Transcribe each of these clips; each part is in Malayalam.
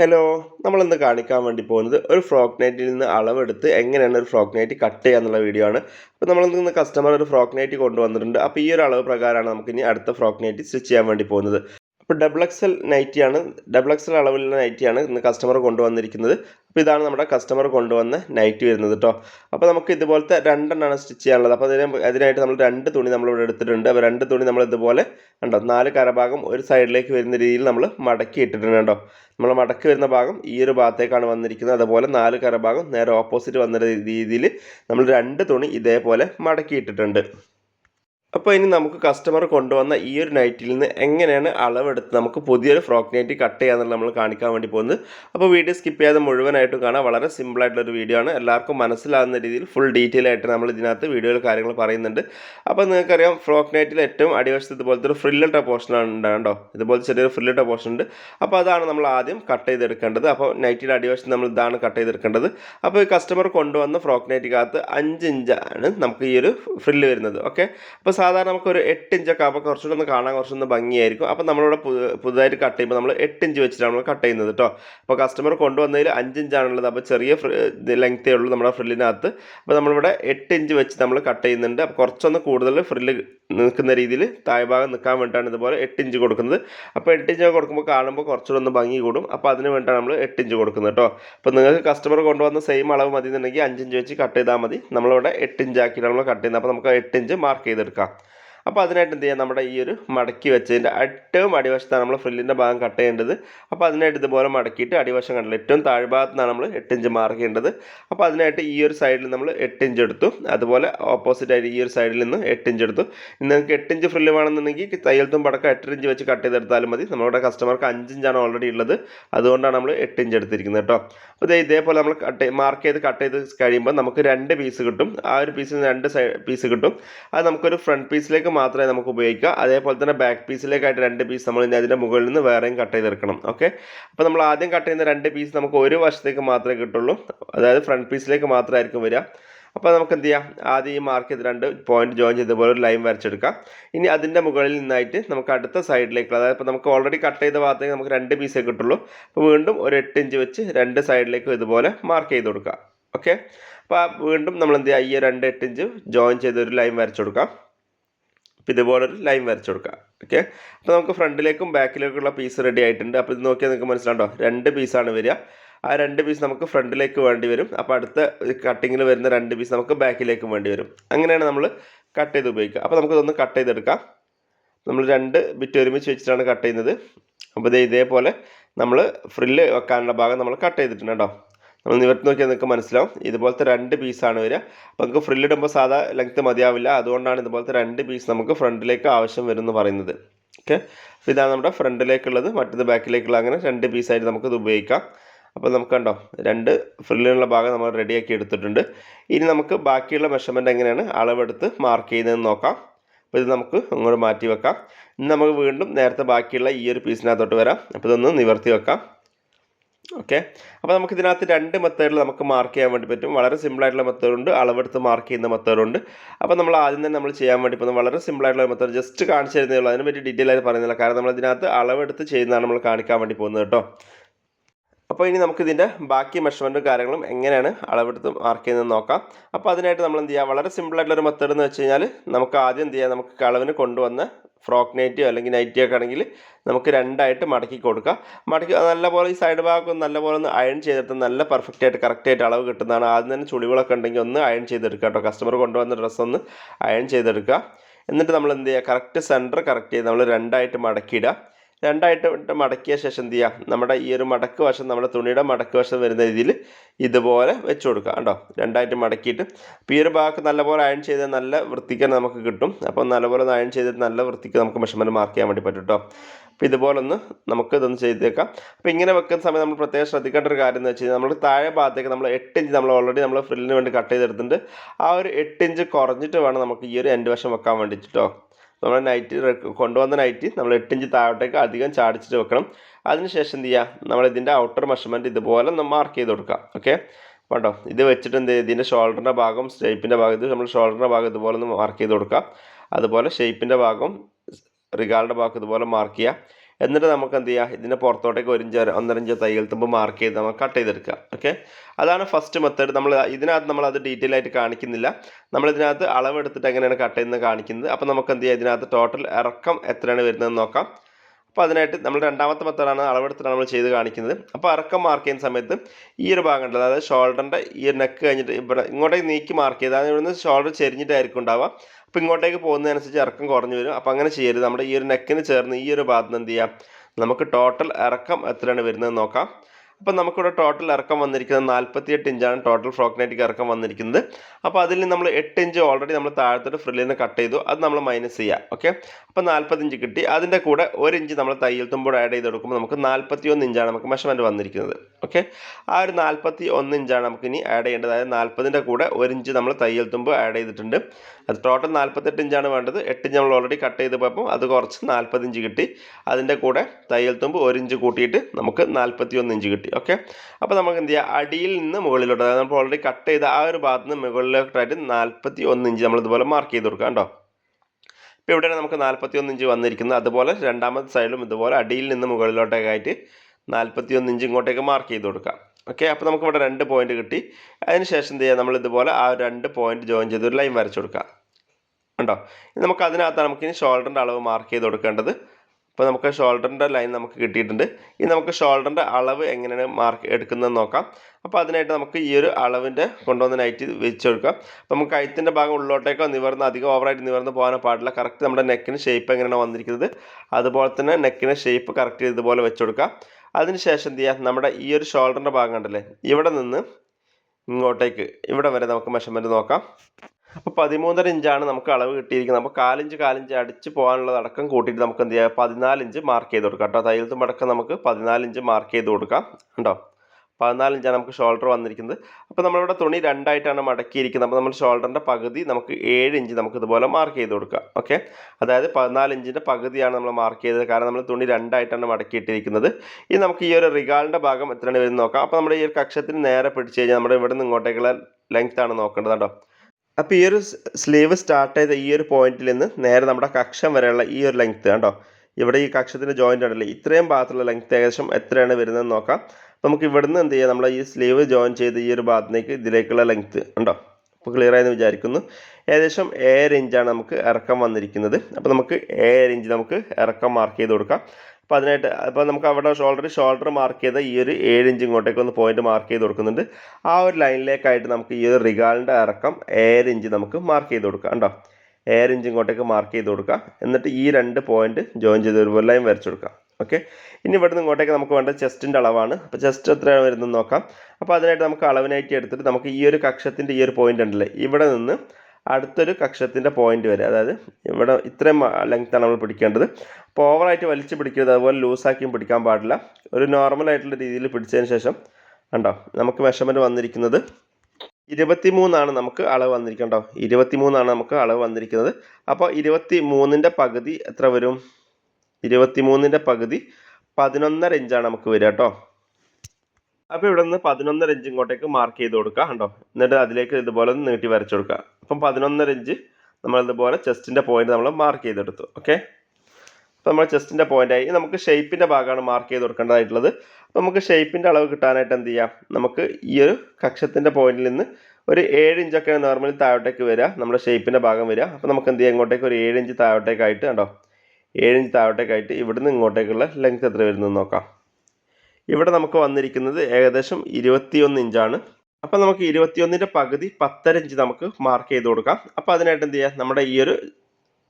ഹലോ നമ്മളിന്ന് കാണിക്കാൻ വേണ്ടി പോകുന്നത് ഒരു ഫ്രോക്ക് നൈറ്റിൽ നിന്ന് അളവെടുത്ത് എങ്ങനെയാണ് ഒരു ഫ്രോക്ക് നൈറ്റ് കട്ട് ചെയ്യുക എന്നുള്ള വീഡിയോ ആണ്. അപ്പോൾ നമ്മൾ ഇന്ന് കസ്റ്റമർ ഒരു ഫ്രോക്ക് നൈറ്റ് കൊണ്ടുവന്നിട്ടുണ്ട്. അപ്പോൾ ഈ ഒരു അളവ് പ്രകാരമാണ് നമുക്ക് ഇനി അടുത്ത ഫ്രോക്ക് നൈറ്റ് സ്റ്റിച്ച് ചെയ്യാൻ വേണ്ടി പോകുന്നത്. അപ്പോൾ ഡബിൾ എക്സൽ നൈറ്റിയാണ് ഡബിൾ എക്സൽ അളവിലുള്ള നൈറ്റിയാണ് ഇന്ന് കസ്റ്റമർ കൊണ്ടുവന്നിരിക്കുന്നത്. അപ്പോൾ ഇതാണ് നമ്മുടെ കസ്റ്റമർ കൊണ്ടുവന്ന നൈറ്റ് വരുന്നത് കേട്ടോ അപ്പോൾ നമുക്ക് ഇതുപോലത്തെ രണ്ടെണ്ണമാണ് സ്റ്റിച്ച് ചെയ്യാനുള്ളത്. അപ്പോൾ അതിന് അതിനായിട്ട് നമ്മൾ രണ്ട് തുണി നമ്മളിവിടെ എടുത്തിട്ടുണ്ട്. അപ്പോൾ രണ്ട് തുണി നമ്മൾ ഇതുപോലെ ഉണ്ടോ നാല് കരഭാഗം ഒരു സൈഡിലേക്ക് വരുന്ന രീതിയിൽ നമ്മൾ മടക്കി ഇട്ടിട്ടുണ്ട് കേട്ടോ നമ്മൾ മടക്കി വരുന്ന ഭാഗം ഈ ഒരു ഭാഗത്തേക്കാണ് വന്നിരിക്കുന്നത്. അതുപോലെ നാല് കരഭാഗം നേരെ ഓപ്പോസിറ്റ് വന്ന രീതിയിൽ നമ്മൾ രണ്ട് തുണി ഇതേപോലെ മടക്കി ഇട്ടിട്ടുണ്ട്. അപ്പോൾ ഇനി നമുക്ക് കസ്റ്റമർ കൊണ്ടുവന്ന ഈ ഒരു നൈറ്റിൽ നിന്ന് എങ്ങനെയാണ് അളവെടുത്ത് നമുക്ക് പുതിയൊരു ഫ്രോക്ക് നൈറ്റി കട്ട് ചെയ്യാന്നുള്ളത് നമ്മൾ കാണിക്കാൻ വേണ്ടി പോകുന്നത്. അപ്പോൾ വീഡിയോ സ്കിപ്പ് ചെയ്യാതെ മുഴുവനായിട്ടും കാണാം. വളരെ സിമ്പിളായിട്ടുള്ളൊരു വീഡിയോ ആണ്. എല്ലാവർക്കും മനസ്സിലാകുന്ന രീതിയിൽ ഫുൾ ഡീറ്റെയിൽ ആയിട്ട് നമ്മൾ ഇതിനകത്ത് വീഡിയോയിൽ കാര്യങ്ങൾ പറയുന്നുണ്ട്. അപ്പോൾ നിങ്ങൾക്കറിയാം ഫ്രോക്ക് നൈറ്റിൽ ഏറ്റവും അടിവശത്ത് ഇതുപോലത്തെ ഒരു ഫ്രില്ലിട്ട പോർഷനാണ് ഉണ്ടാകണ്ടോ ഇതുപോലെ ചെറിയൊരു ഫ്രില്ലിട്ട പോർഷൻ ഉണ്ട്. അപ്പോൾ അതാണ് നമ്മൾ ആദ്യം കട്ട് ചെയ്തെടുക്കേണ്ടത്. അപ്പോൾ നൈറ്റിയുടെ അടിവശത്ത് നമ്മൾ ഇതാണ് കട്ട് ചെയ്തെടുക്കേണ്ടത്. അപ്പോൾ കസ്റ്റമർ കൊണ്ടുവന്ന ഫ്രോക്ക് നൈറ്റിക്കകത്ത് അഞ്ച് ഇഞ്ചാണ് നമുക്ക് ഈ ഒരു ഫ്രില്ല് വരുന്നത്. ഓക്കെ അപ്പോൾ സാധാരണ നമുക്ക് ഒരു എട്ട് ഇഞ്ചൊക്കെ ആകുമ്പോൾ കുറച്ചുകൂടെ ഒന്ന് കാണാൻ കുറച്ചൊന്ന് ഭംഗിയായിരിക്കും. അപ്പോൾ നമ്മളിവിടെ പുതുതായിട്ട് കട്ട് ചെയ്യുമ്പോൾ നമ്മൾ എട്ട് ഇഞ്ച് വെച്ചിട്ടാണ് നമ്മൾ കട്ട് ചെയ്യുന്നത് കേട്ടോ അപ്പോൾ കസ്റ്റമർ കൊണ്ടുവന്നതിൽ അഞ്ച് ഇഞ്ചാണുള്ളത് അപ്പോൾ ചെറിയ ലെങ്ത്തേ ഉള്ളൂ നമ്മുടെ ഫ്രില്ലിനകത്ത്. അപ്പോൾ നമ്മളിവിടെ എട്ട് ഇഞ്ച് വെച്ച് നമ്മൾ കട്ട് ചെയ്യുന്നുണ്ട്. അപ്പോൾ കുറച്ചൊന്ന് കൂടുതൽ ഫ്രില്ല് നിൽക്കുന്ന രീതിയിൽ താഴ്ഭാഗം നിൽക്കാൻ വേണ്ടിയിട്ടാണ് ഇതുപോലെ എട്ട് ഇഞ്ച് കൊടുക്കുന്നത്. അപ്പോൾ എട്ട് ഇഞ്ച് കൊടുക്കുമ്പോൾ കാണുമ്പോൾ കുറച്ചുകൂടെ ഒന്ന് ഭംഗി കൂടും. അപ്പോൾ അതിന് വേണ്ടിയിട്ടാണ് നമ്മൾ എട്ട് ഇഞ്ച് കൊടുക്കുന്നത് കേട്ടോ അപ്പോൾ നിങ്ങൾക്ക് കസ്റ്റമർ കൊണ്ടുവന്ന സെയിം അളവ് മതി എന്നുണ്ടെങ്കിൽ അഞ്ച് ഇഞ്ച് വെച്ച് കട്ട് ചെയ്താൽ മതി. നമ്മളിവിടെ എട്ട് ഇഞ്ച് ആക്കിയിട്ടാണ് നമ്മൾ കട്ട് ചെയ്യുന്നത്. അപ്പോൾ നമുക്ക് എട്ട് ഇഞ്ച് മാർക്ക് ചെയ്തെടുക്കാം. അപ്പോൾ അതിനായിട്ട് എന്ത് ചെയ്യാം? നമ്മുടെ ഈ ഒരു മടക്കി വെച്ചതിന്റെ ഏറ്റവും അടിവശത്താണ് നമ്മൾ ഫ്രില്ലിന്റെ ഭാഗം കട്ട് ചെയ്യേണ്ടത്. അപ്പോൾ അതിനായിട്ട് ഇതുപോലെ മടക്കിയിട്ട് അടിവശം കണ്ടില്ല ഏറ്റവും താഴ്ഭാഗത്താണ് നമ്മൾ എട്ട് ഇഞ്ച് മാർക്ക് ചെയ്യേണ്ടത്. അപ്പോൾ അതിനായിട്ട് ഈ ഒരു സൈഡിൽ നമ്മൾ എട്ട് ഇഞ്ച് എടുത്തു. അതുപോലെ ഓപ്പോസിറ്റ് ആയിട്ട് ഈ ഒരു സൈഡിൽ നിന്ന് എട്ട് ഇഞ്ച് എടുത്തു. നിങ്ങൾക്ക് എട്ട് ഇഞ്ച് ഫ്രില്ല് വേണമെന്നുണ്ടെങ്കിൽ തയ്യൽത്തും പടക്കം എട്ട് ഇഞ്ച് വെച്ച് കട്ട് ചെയ്തെടുത്താലും മതി. നമ്മുടെ കസ്റ്റമർക്ക് അഞ്ച് ഇഞ്ചാണ് ഓൾറെഡി ഉള്ളത്. അതുകൊണ്ടാണ് നമ്മൾ എട്ട് ഇഞ്ച് എടുത്തിരിക്കുന്നത് കേട്ടോ. അപ്പോൾ ഇതേപോലെ നമ്മൾ കട്ട് മാർക്ക് ചെയ്ത് കട്ട് ചെയ്ത് കഴിയുമ്പോൾ നമുക്ക് രണ്ട് പീസ് കിട്ടും. ആ ഒരു പീസിൽ രണ്ട് സൈഡ് പീസ് കിട്ടും. അത് നമുക്കൊരു ഫ്രണ്ട് പീസിലേക്ക് മാത്രമേ നമുക്ക് ഉപയോഗിക്കുക അതേപോലെ തന്നെ ബാക്ക് പീസിലേക്കായിട്ട് രണ്ട് പീസ് നമ്മൾ ഇനി അതിന്റെ മുകളിൽ നിന്ന് വേറെയും കട്ട് ചെയ്തെടുക്കണം ഓക്കെ അപ്പോൾ നമ്മൾ ആദ്യം കട്ട് ചെയ്യുന്ന രണ്ട് പീസ് നമുക്ക് ഒരു വശത്തേക്ക് മാത്രമേ കിട്ടുള്ളൂ. അതായത് ഫ്രണ്ട് പീസിലേക്ക് മാത്രമായിരിക്കും വരിക. അപ്പോൾ നമുക്ക് എന്ത് ചെയ്യാം? ആദ്യം ഈ മാർക്ക് ചെയ്ത് രണ്ട് പോയിന്റ് ജോയിൻ ചെയ്തപോലെ ഒരു ലൈൻ വരച്ചെടുക്കാം. ഇനി അതിന്റെ മുകളിൽ നിന്നായിട്ട് നമുക്ക് അടുത്ത സൈഡിലേക്ക് അതായത് ഇപ്പോൾ നമുക്ക് ഓൾറെഡി കട്ട് ചെയ്ത ഭാഗത്തേക്ക് നമുക്ക് രണ്ട് പീസേ കിട്ടുള്ളൂ. അപ്പോൾ വീണ്ടും ഒരു എട്ട് ഇഞ്ച് വെച്ച് രണ്ട് സൈഡിലേക്കും ഇതുപോലെ മാർക്ക് ചെയ്ത് കൊടുക്കുക. ഓക്കെ അപ്പോൾ വീണ്ടും നമ്മൾ എന്ത് ചെയ്യുക? ഈ രണ്ട് എട്ട് ഇഞ്ച് ജോയിൻ ചെയ്ത് ഒരു ലൈൻ വരച്ചു കൊടുക്കാം അപ്പോൾ ഇതുപോലെ ഒരു ലൈൻ വരച്ചു കൊടുക്കുക ഓക്കെ അപ്പോൾ നമുക്ക് ഫ്രണ്ടിലേക്കും ബാക്കിലേക്കുള്ള പീസ് റെഡി ആയിട്ടുണ്ട്. അപ്പോൾ ഇത് നോക്കിയാൽ നിങ്ങൾക്ക് മനസ്സിലാണ്ടോ രണ്ട് പീസാണ് വരിക. ആ രണ്ട് പീസ് നമുക്ക് ഫ്രണ്ടിലേക്ക് വേണ്ടി വരും. അപ്പോൾ അടുത്ത കട്ടിങ്ങിൽ വരുന്ന രണ്ട് പീസ് നമുക്ക് ബാക്കിലേക്കും വേണ്ടി വരും. അങ്ങനെയാണ് നമ്മൾ കട്ട് ചെയ്ത് ഉപയോഗിക്കുക. അപ്പോൾ നമുക്കിതൊന്ന് കട്ട് ചെയ്തെടുക്കാം. നമ്മൾ രണ്ട് ബിറ്റ് ഒരുമിച്ച് വെച്ചിട്ടാണ് കട്ട് ചെയ്യുന്നത്. അപ്പോൾ ഇത് ഇതേപോലെ നമ്മൾ ഫ്രില്ല് വെക്കാനുള്ള ഭാഗം നമ്മൾ കട്ട് ചെയ്തിട്ടുണ്ട് കേട്ടോ. നമ്മൾ നിവർത്തി നോക്കിയാൽ നിങ്ങൾക്ക് മനസ്സിലാവും. ഇതുപോലത്തെ രണ്ട് പീസാണ് വരിക. അപ്പോൾ നമുക്ക് ഫ്രില്ലിടുമ്പോൾ സാധാ ലെങ്ത്ത് മതിയാവില്ല. അതുകൊണ്ടാണ് ഇതുപോലത്തെ രണ്ട് പീസ് നമുക്ക് ഫ്രണ്ടിലേക്ക് ആവശ്യം വരും എന്ന് പറയുന്നത്. ഓക്കെ അപ്പോൾ ഇതാണ് നമ്മുടെ ഫ്രണ്ടിലേക്കുള്ളത് മറ്റത് ബാക്കിലേക്കുള്ള അങ്ങനെ രണ്ട് പീസായിട്ട് നമുക്കിത് ഉപയോഗിക്കാം. അപ്പോൾ നമുക്ക് കണ്ടോ രണ്ട് ഫ്രില്ലിനുള്ള ഭാഗം നമ്മൾ റെഡിയാക്കി എടുത്തിട്ടുണ്ട്. ഇനി നമുക്ക് ബാക്കിയുള്ള മെഷർമെന്റ് എങ്ങനെയാണ് അളവെടുത്ത് മാർക്ക് ചെയ്യുന്നതെന്ന് നോക്കാം. അപ്പോൾ ഇത് നമുക്ക് അങ്ങോട്ട് മാറ്റി വെക്കാം. ഇനി നമുക്ക് വീണ്ടും നേരത്തെ ബാക്കിയുള്ള ഈ ഒരു പീസിനകത്തോട്ട് വരാം. അപ്പോൾ ഇതൊന്ന് നിവർത്തി വെക്കാം. ഓക്കെ. അപ്പോൾ നമുക്ക് ഇതിനകത്ത് രണ്ട് മെത്തേഡിൽ നമുക്ക് മാർക്ക് ചെയ്യാൻ വേണ്ടി പറ്റും. വളരെ സിമ്പിളായിട്ടുള്ള മെത്തേഡുണ്ട് അളവെടുത്ത് മാർക്ക് ചെയ്യുന്ന മെത്തേഡുണ്ട് അപ്പോൾ നമ്മൾ ആദ്യം തന്നെ നമ്മൾ ചെയ്യാൻ വേണ്ടി പോകുന്നത് വളരെ സിമ്പിളായിട്ടുള്ള മെത്തേഡ്. ജസ്റ്റ് കാണിച്ചു തരുന്നേ ഉള്ളൂ. അതിനെ പറ്റി ഡീറ്റെയിൽ ആയിട്ട് പറയുന്നില്ല. കാരണം നമ്മൾ ഇതിനകത്ത് അളവെടുത്ത് ചെയ്യുന്നതാണ് നമ്മൾ കാണിക്കാൻ വേണ്ടി പോകുന്നത് കേട്ടോ. അപ്പോൾ ഇനി നമുക്ക് ഇതിന്റെ ബാക്കി മെഷർമെന്റും കാര്യങ്ങളും എങ്ങനെയാണ് അളവെടുത്ത് മാർക്ക് ചെയ്യുന്നത് നോക്കാം. അപ്പോൾ അതിനായിട്ട് നമ്മൾ എന്ത് ചെയ്യുക വളരെ സിമ്പിളായിട്ടുള്ളൊരു മെത്തേഡ് എന്ന് വെച്ച് കഴിഞ്ഞാൽ നമുക്ക് ആദ്യം എന്ത് ചെയ്യാം? നമുക്ക് അളവിന് കൊണ്ടുവന്ന ഫ്രോക്ക് നൈറ്റിയോ അല്ലെങ്കിൽ നൈറ്റിയോ ഒക്കെ ആണെങ്കിൽ നമുക്ക് രണ്ടായിട്ട് മടക്കി കൊടുക്കുക മടക്കി നല്ലപോലെ ഈ സൈഡ് ഭാഗം നല്ലപോലെ ഒന്ന് അയൺ ചെയ്തിട്ട് നല്ല പെർഫെക്റ്റ് ആയിട്ട് കറക്റ്റ് ആയിട്ട് അളവ് കിട്ടുന്നതാണ്. ആദ്യം തന്നെ ചുളിവുകളൊക്കെ ഉണ്ടെങ്കിൽ ഒന്ന് അയൺ ചെയ്തെടുക്കുക കേട്ടോ. കസ്റ്റമർ കൊണ്ടുവന്ന ഡ്രസ്സ് ഒന്ന് അയൺ ചെയ്തെടുക്കുക. എന്നിട്ട് നമ്മൾ എന്ത് ചെയ്യുക? കറക്റ്റ് സെന്റർ കറക്റ്റ് ചെയ്ത് നമ്മൾ രണ്ടായിട്ട് മടക്കിയിടുക. രണ്ടായിട്ട് മടക്കിയ ശേഷം എന്ത് ചെയ്യുക? നമ്മുടെ ഈ ഒരു മടക്ക് വശം നമ്മുടെ തുണിയുടെ മടക്ക് വശം വരുന്ന രീതിയിൽ ഇതുപോലെ വെച്ച് കൊടുക്കുക കേട്ടോ. രണ്ടായിട്ട് മടക്കിയിട്ട്. അപ്പോൾ ഈ ഒരു ഭാഗത്ത് നല്ലപോലെ അയൺ ചെയ്ത് നല്ല വൃത്തിക്ക് നമുക്ക് കിട്ടും. അപ്പോൾ നല്ലപോലെ ഒന്ന് അയൺ ചെയ്തിട്ട് നല്ല വൃത്തിക്ക് നമുക്ക് മെഷർമെന്റ് മാർക്ക് ചെയ്യാൻ വേണ്ടി പറ്റും കേട്ടോ. അപ്പോൾ ഇതുപോലെ ഒന്ന് നമുക്ക് ഇതൊന്ന് ചെയ്തേക്കാം. അപ്പോൾ ഇങ്ങനെ വെക്കുന്ന സമയം നമ്മൾ പ്രത്യേകം ശ്രദ്ധിക്കേണ്ട ഒരു കാര്യം എന്ന് വെച്ച് കഴിഞ്ഞാൽ നമ്മൾ താഴെ ഭാഗത്തേക്ക് നമ്മൾ എട്ട് ഇഞ്ച് നമ്മൾ ഓൾറെഡി നമ്മൾ ഫ്രില്ലിന് വേണ്ടി കട്ട് ചെയ്തെടുത്തിട്ടുണ്ട്. ആ ഒരു എട്ട് ഇഞ്ച് കുറഞ്ഞിട്ട് വേണം നമുക്ക് ഈ ഒരു എൻഡ് വശം വെക്കാൻ വേണ്ടിയിട്ട് നമ്മൾ നൈറ്റ് കൊണ്ടുവന്ന നൈറ്റ് നമ്മൾ എട്ട് ഇഞ്ച് താഴോട്ടേക്ക് അധികം ചാടിച്ചിട്ട് വെക്കണം. അതിനുശേഷം എന്ത് ചെയ്യുക നമ്മൾ ഇതിന്റെ ഔട്ടർ മെഷർമെന്റ് ഇതുപോലെ നമ്മൾ മാർക്ക് ചെയ്ത് കൊടുക്കുക. ഓക്കെ വേണ്ടോ ഇത് വെച്ചിട്ട് എന്ത് ഇതിന്റെ ഷോൾഡറിന്റെ ഭാഗം ഷേപ്പിന്റെ ഭാഗം നമ്മൾ ഷോൾഡറിന്റെ ഭാഗം ഇതുപോലെ ഒന്ന് മാർക്ക് ചെയ്ത് കൊടുക്കുക. അതുപോലെ ഷേപ്പിന്റെ ഭാഗം റിഗാളിന്റെ ഭാഗം ഇതുപോലെ മാർക്ക് ചെയ്യുക. എന്നിട്ട് നമുക്ക് എന്ത് ചെയ്യുക ഇതിന്റെ പുറത്തോട്ടേക്ക് ഒരു ഇഞ്ച് ഒന്നരഞ്ച് തയ്യൽ തുമ്പ് മാർക്ക് ചെയ്ത് നമുക്ക് കട്ട് ചെയ്തെടുക്കുക. ഓക്കെ അതാണ് ഫസ്റ്റ് മെത്തേഡ് നമ്മൾ ഇതിനകത്ത് നമ്മൾ അത് ഡീറ്റെയിൽ ആയിട്ട് കാണിക്കുന്നില്ല. നമ്മൾ ഇതിനകത്ത് അളവെടുത്തിട്ട് എങ്ങനെയാണ് കട്ട് ചെയ്യുന്നത് കാണിക്കുന്നത്. അപ്പോൾ നമുക്ക് എന്ത് ചെയ്യാം? ഇതിനകത്ത് ടോട്ടൽ ഇറക്കം എത്രയാണ് വരുന്നതെന്ന് നോക്കാം. അപ്പോൾ അതിനായിട്ട് നമ്മൾ രണ്ടാമത്തെ മെത്തേഡാണ് അളവെടുത്തിട്ടാണ് നമ്മൾ ചെയ്ത് കാണിക്കുന്നത്. അപ്പോൾ ഇറക്കം മാർക്ക് ചെയ്യുന്ന സമയത്ത് ഈ ഒരു ഭാഗം ഉണ്ടല്ലോ അതായത് ഷോൾഡറിന്റെ ഈ നെക്ക് കഴിഞ്ഞിട്ട് ഇവിടെ ഇങ്ങോട്ടേക്ക് നീക്കി മാർക്ക് ചെയ്ത് അതായത് ഇവിടുന്ന് ഷോൾഡർ ചെരിഞ്ഞിട്ടായിരിക്കും ഉണ്ടാവുക. അപ്പോൾ ഇങ്ങോട്ടേക്ക് പോകുന്നതനുസരിച്ച് ഇറക്കം കുറഞ്ഞു വരും. അപ്പോൾ അങ്ങനെ ചെയ്യരുത്. നമ്മുടെ ഈ ഒരു നെക്കിന് ചേർന്ന് ഈ ഒരു ഭാഗത്ത് എന്ത് ചെയ്യാം? നമുക്ക് ടോട്ടൽ ഇറക്കം എത്രയാണ് വരുന്നത് നോക്കാം. അപ്പോൾ നമുക്കിവിടെ ടോട്ടൽ ഇറക്കം വന്നിരിക്കുന്നത് നാൽപ്പത്തിയെട്ട് ഇഞ്ചാണ്. ടോട്ടൽ ഫ്രോക്ക് നൈറ്റിക്ക് ഇറക്കം വന്നിരിക്കുന്നത്. അപ്പോൾ അതിൽ നമ്മൾ എട്ട് ഇഞ്ച് ഓൾറെഡി നമ്മൾ താഴത്തോട്ട് ഫ്രില്ലിൽ നിന്ന് കട്ട് ചെയ്തു. അത് നമ്മൾ മൈനസ് ചെയ്യുക ഓക്കെ അപ്പോൾ നാൽപ്പത്തഞ്ച് കിട്ടി. അതിന്റെ കൂടെ ഒരു ഇഞ്ച് നമ്മൾ തയ്യൽ തുമ്പോട് ആഡ് ചെയ്ത് കൊടുക്കുമ്പോൾ നമുക്ക് നാൽപ്പത്തി ഒന്ന് ഇഞ്ചാണ് നമുക്ക് മെഷർമെന്റ് വന്നിരിക്കുന്നത്. ഓക്കെ ആ ഒരു നാൽപ്പത്തി ഒന്ന് ഇഞ്ചാണ് നമുക്ക് ഇനി ആഡ് ചെയ്യേണ്ടത്. അതായത് നാൽപ്പതിന്റെ കൂടെ ഒരു ഇഞ്ച് നമ്മൾ തയ്യൽ തുമ്പ് ആഡ് ചെയ്തിട്ടുണ്ട്. അത് ടോട്ടൽ നാൽപ്പത്തെട്ട് ഇഞ്ചാണ് വേണ്ടത്. എട്ട് ഇഞ്ച് നമ്മൾ ഓൾറെഡി കട്ട് ചെയ്ത് പോയപ്പോൾ അത് കുറച്ച് നാൽപ്പത്തിഞ്ച് കിട്ടി. അതിന്റെ കൂടെ തയ്യൽ തുമ്പ് ഒരു ഇഞ്ച് കൂട്ടിയിട്ട് നമുക്ക് നാൽപ്പത്തി ഒന്ന് ഇഞ്ച് കിട്ടി. ഓക്കെ? അപ്പോൾ നമുക്ക് എന്ത് ചെയ്യാം അടിയിൽ നിന്ന് മുകളിലോട്ട് അതായത് നമ്മൾ ഓൾറെഡി കട്ട് ചെയ്ത ആ ഒരു ഭാഗത്ത് നിന്ന് മുകളിലോട്ടായിട്ട് നാൽപ്പത്തി ഒന്ന് ഇഞ്ച് നമ്മൾ ഇതുപോലെ മാർക്ക് ചെയ്ത് കൊടുക്കാം കേട്ടോ. ഇപ്പോൾ ഇവിടെയാണ് നമുക്ക് നാൽപ്പത്തി ഒന്ന് ഇഞ്ച് വന്നിരിക്കുന്നത്. അതുപോലെ രണ്ടാമത്തെ സൈഡിലും ഇതുപോലെ അടിയിൽ നിന്ന് മുകളിലോട്ടൊക്കെ ആയിട്ട് നാൽപ്പത്തി ഒന്ന് ഇഞ്ച് ഇങ്ങോട്ടേക്ക് മാർക്ക് ചെയ്ത് കൊടുക്കാം. ഓക്കെ? അപ്പോൾ നമുക്ക് ഇവിടെ രണ്ട് പോയിന്റ് കിട്ടി. അതിന് ശേഷം എന്ത് ചെയ്യാം നമ്മൾ ഇതുപോലെ ആ രണ്ട് പോയിന്റ് ജോയിൻ ചെയ്ത് ഒരു ലൈൻ വരച്ചു കൊടുക്കാം. ഉണ്ടോ നമുക്ക് അതിനകത്താണ് നമുക്ക് ഇനി ഷോൾഡറിന്റെ അളവ് മാർക്ക് ചെയ്ത് കൊടുക്കേണ്ടത്. അപ്പോൾ നമുക്ക് ഷോൾഡറിന്റെ ലൈൻ നമുക്ക് കിട്ടിയിട്ടുണ്ട്. ഇനി നമുക്ക് ഷോൾഡറിന്റെ അളവ് എങ്ങനെയാണ് മാർക്ക് എടുക്കുന്നതെന്ന് നോക്കാം. അപ്പോൾ അതിനായിട്ട് നമുക്ക് ഈ ഒരു അളവിന്റെ കൊണ്ടുവന്ന് നൈറ്റ് വെച്ച് കൊടുക്കാം അപ്പോൾ നമുക്ക് കഴുത്തിന്റെ ഭാഗം ഉള്ളോട്ടേക്കോ നിവർന്ന് അധികം ഓവറായിട്ട് നിവർന്ന് പോകാനോ പാടില്ല. കറക്റ്റ് നമ്മുടെ നെക്കിന് ഷേപ്പ് എങ്ങനെയാണ് വന്നിരിക്കുന്നത്. അതുപോലെ തന്നെ നെക്കിന്റെ ഷേപ്പ് കറക്റ്റ് ഇതുപോലെ വെച്ച് കൊടുക്കാം അതിനുശേഷം എന്ത് ചെയ്യുക നമ്മുടെ ഈ ഒരു ഷോൾഡറിന്റെ ഭാഗം ഉണ്ടല്ലേ ഇവിടെ നിന്ന് ഇങ്ങോട്ടേക്ക് ഇവിടെ വരെ നമുക്ക് മെഷർമെന്റ് നോക്കാം. അപ്പോൾ പതിമൂന്നര ഇഞ്ചാണ് നമുക്ക് അളവ് കിട്ടിയിരിക്കുന്നത്. അപ്പോൾ കാലിഞ്ച് കാലിഞ്ച് അടിച്ച് പോകാനുള്ള അടക്കം കൂട്ടിയിട്ട് നമുക്ക് എന്ത് ചെയ്യാം? പതിനാലിഞ്ച് മാർക്ക് ചെയ്ത് കൊടുക്കാം കേട്ടോ. തയ്യൽത്തും അടക്കം നമുക്ക് പതിനാല് ഇഞ്ച് മാർക്ക് ചെയ്ത് കൊടുക്കാം ഉണ്ടോ പതിനാലിഞ്ചാണ് നമുക്ക് ഷോൾഡർ വന്നിരിക്കുന്നത്. അപ്പോൾ നമ്മളിവിടെ തുണി രണ്ടായിട്ടാണ് മടക്കിയിരിക്കുന്നത്. അപ്പോൾ നമ്മൾ ഷോൾഡറിന്റെ പകുതി നമുക്ക് ഏഴ് ഇഞ്ച് നമുക്ക് ഇതുപോലെ മാർക്ക് ചെയ്ത് കൊടുക്കാം. ഓക്കെ അതായത് പതിനാല് ഇഞ്ചിന്റെ പകുതിയാണ് നമ്മൾ മാർക്ക് ചെയ്തത്. കാരണം നമ്മൾ തുണി രണ്ടായിട്ടാണ് മടക്കിയിട്ടിരിക്കുന്നത്. ഇനി നമുക്ക് ഈ ഒരു റിഗാളിന്റെ ഭാഗം എത്രയാണ് വരുന്നത് നോക്കാം. അപ്പോൾ നമ്മുടെ ഈ ഒരു കക്ഷത്തിന് നേരെ പിടിച്ച് കഴിഞ്ഞാൽ നമ്മുടെ ഇവിടെ നിന്ന് ഇങ്ങോട്ടേക്കുള്ള ലെങ്ത് ആണ് നോക്കേണ്ടത് കേട്ടോ. അപ്പോൾ ഈ ഒരു സ്ലീവ് സ്റ്റാർട്ട് ചെയ്ത ഈ ഒരു പോയിന്റിൽ നിന്ന് നേരെ നമ്മുടെ കക്ഷം വരെയുള്ള ഈ ഒരു ലെങ്ത്ത് കണ്ടോ? ഇവിടെ ഈ കക്ഷത്തിന്റെ ജോയിന്റ് ആണല്ലേ? ഇത്രയും ഭാഗത്തുള്ള ലെങ്ത്ത് ഏകദേശം എത്രയാണ് വരുന്നതെന്ന് നോക്കാം. നമുക്ക് ഇവിടുന്ന് എന്ത് ചെയ്യാം? നമ്മൾ ഈ സ്ലീവ് ജോയിൻ ചെയ്ത് ഈ ഒരു ഭാഗത്തേക്ക് ഇതിലേക്കുള്ള ലെങ്ത്ത് ഉണ്ടോ അപ്പോൾ ക്ലിയർ ആയെന്ന് വിചാരിക്കുന്നു. ഏകദേശം ഏഴര ഇഞ്ചാണ് നമുക്ക് ഇറക്കം വന്നിരിക്കുന്നത്. അപ്പോൾ നമുക്ക് ഏഴര ഇഞ്ച് നമുക്ക് ഇറക്കം മാർക്ക് ചെയ്ത് കൊടുക്കാം. അപ്പോൾ അതിനായിട്ട് അപ്പോൾ നമുക്ക് അവിടെ ഷോൾഡർ ഷോൾഡർ മാർക്ക് ചെയ്ത ഈ ഒരു ഏഴ് ഇഞ്ച് ഇങ്ങോട്ടേക്ക് ഒന്ന് പോയിന്റ് മാർക്ക് ചെയ്ത് കൊടുക്കുന്നുണ്ട്. ആ ഒരു ലൈനിലേക്കായിട്ട് നമുക്ക് ഈ ഒരു റിഗാളിന്റെ ഇറക്കം ഏഴ് ഇഞ്ച് നമുക്ക് മാർക്ക് ചെയ്ത് കൊടുക്കാം കണ്ടോ? ഏഴ് ഇഞ്ച് ഇങ്ങോട്ടേക്ക് മാർക്ക് ചെയ്ത് കൊടുക്കുക എന്നിട്ട് ഈ രണ്ട് പോയിന്റ് ജോയിൻ ചെയ്ത് ഒരു ലൈൻ വരച്ചു കൊടുക്കാം. ഓക്കെ ഇനി ഇവിടെ നിന്ന് ഇങ്ങോട്ടേക്ക് നമുക്ക് വേണ്ട ചെസ്റ്റിന്റെ അളവാണ്. അപ്പോൾ ചെസ്റ്റ് എത്രയാണ് വരുന്നത് നോക്കാം. അപ്പോൾ അതിനായിട്ട് നമുക്ക് അളവിനായിട്ട് എടുത്തിട്ട് നമുക്ക് ഈ ഒരു കക്ഷത്തിന്റെ ഈ ഒരു പോയിന്റ് ഉണ്ടല്ലേ? ഇവിടെ നിന്ന് അടുത്തൊരു കക്ഷത്തിന്റെ പോയിന്റ് വരെ. അതായത് ഇവിടെ ഇത്രയും ലെങ്ത്താണ് നമ്മൾ പിടിക്കേണ്ടത്. അപ്പോൾ ഓവറായിട്ട് വലിച്ചു പിടിക്കരുത്. അതുപോലെ ലൂസാക്കിയും പിടിക്കാൻ പാടില്ല. ഒരു നോർമൽ ആയിട്ടുള്ള രീതിയിൽ പിടിച്ചതിന് ശേഷം കണ്ടോ നമുക്ക് മെഷർമെന്റ് വന്നിരിക്കുന്നത് ഇരുപത്തി മൂന്നാണ് നമുക്ക് അളവ് വന്നിരിക്കുന്നത് കേട്ടോ ഇരുപത്തി മൂന്നാണ് നമുക്ക് അളവ് വന്നിരിക്കുന്നത്. അപ്പോൾ ഇരുപത്തി മൂന്നിന്റെ പകുതി എത്ര വരും? ഇരുപത്തി മൂന്നിന്റെ പകുതി പതിനൊന്നര ഇഞ്ചാണ് നമുക്ക് വരിക കേട്ടോ. അപ്പോൾ ഇവിടെ നിന്ന് പതിനൊന്നര ഇഞ്ച് ഇങ്ങോട്ടേക്ക് മാർക്ക് ചെയ്ത് കൊടുക്കുക കണ്ടോ? എന്നിട്ട് അതിലേക്ക് ഇതുപോലെ ഒന്ന് നീട്ടി വരച്ചു കൊടുക്കുക അപ്പം പതിനൊന്നര ഇഞ്ച് നമ്മൾ ഇതുപോലെ ചെസ്റ്റിന്റെ പോയിന്റ് നമ്മൾ മാർക്ക് ചെയ്തെടുത്തു ഓക്കെ അപ്പോൾ നമ്മൾ ചെസ്റ്റിന്റെ പോയിന്റ് ആയി. നമുക്ക് ഷേപ്പിന്റെ ഭാഗമാണ് മാർക്ക് ചെയ്ത് കൊടുക്കേണ്ടതായിട്ടുള്ളത്. നമുക്ക് ഷേപ്പിന്റെ അളവ് കിട്ടാനായിട്ട് എന്ത് ചെയ്യാം? നമുക്ക് ഈ ഒരു കക്ഷത്തിന്റെ പോയിന്റിൽ നിന്ന് ഒരു ഏഴ് ഇഞ്ചൊക്കെ നോർമലി താഴോട്ടേക്ക് വരിക നമ്മുടെ ഷേപ്പിന്റെ ഭാഗം വരിക അപ്പോൾ നമുക്ക് എന്ത് ചെയ്യാം? ഇങ്ങോട്ടേക്ക് ഒരു ഏഴ് ഇഞ്ച് താഴോട്ടേക്കായിട്ട് കണ്ടോ? ഏഴ് ഇഞ്ച് താഴോട്ടേക്കായിട്ട് ഇവിടുന്ന് ഇങ്ങോട്ടേക്കുള്ള ലെങ്ത് എത്ര വരുന്നത് നോക്കാം. ഇവിടെ നമുക്ക് വന്നിരിക്കുന്നത് ഏകദേശം ഇരുപത്തിയൊന്ന് ഇഞ്ചാണ്. അപ്പോൾ നമുക്ക് ഇരുപത്തിയൊന്നിന്റെ പകുതി പത്തര ഇഞ്ച് നമുക്ക് മാർക്ക് ചെയ്ത് കൊടുക്കാം. അപ്പോൾ അതിനായിട്ട് എന്ത് ചെയ്യാം? നമ്മുടെ ഈ ഒരു